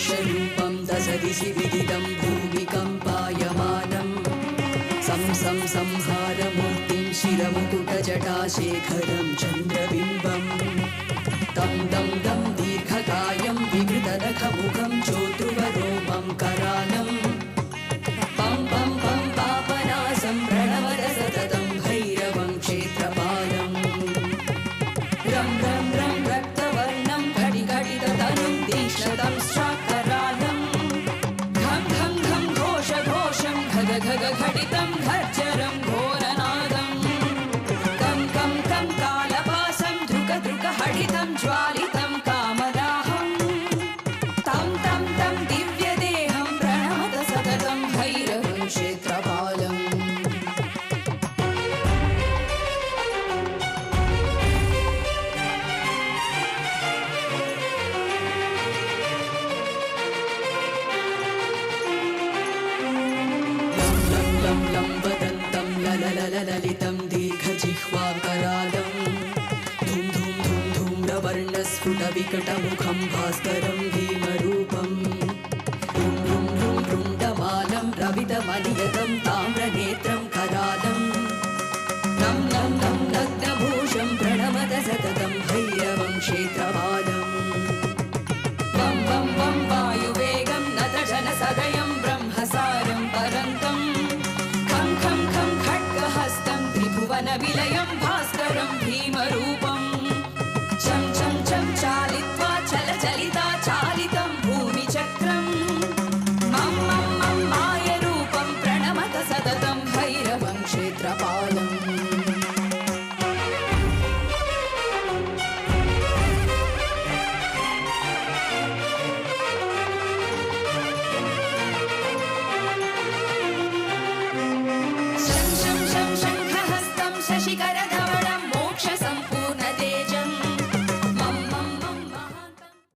यक्षरूपं दशदिशि विदितं भूमिकम्पायमानम् सं सं संहारमूर्तिं शिरमुकुटजटाशेखरं चन्द्रबिम्बम् तं दं दं दीर्घकायं विकृतनखमुखं चोद्रुवरोमं करालम् पं पं पं पापनासं प्रणवद सततं भैरवं क्षेत्रपालम्। रं रं रं रक्तवर्णं घटिघटिततनुं तीक्ष्णतं घटितं घर्जरं घोरनादम् कं कं कं कालपासं धृक धृक लं लं लं वदन्तं लललललितं दीर्घजिह्वाकरालं धूं धूं धूं धूम्रवर्णस्फुटविकटमुखं भास्करं भीमरूपम् జ్ఞానవిలయం భాస్కరం భీమరూపం. చం చం చం చాలిత్వా చల చలిత చాలిత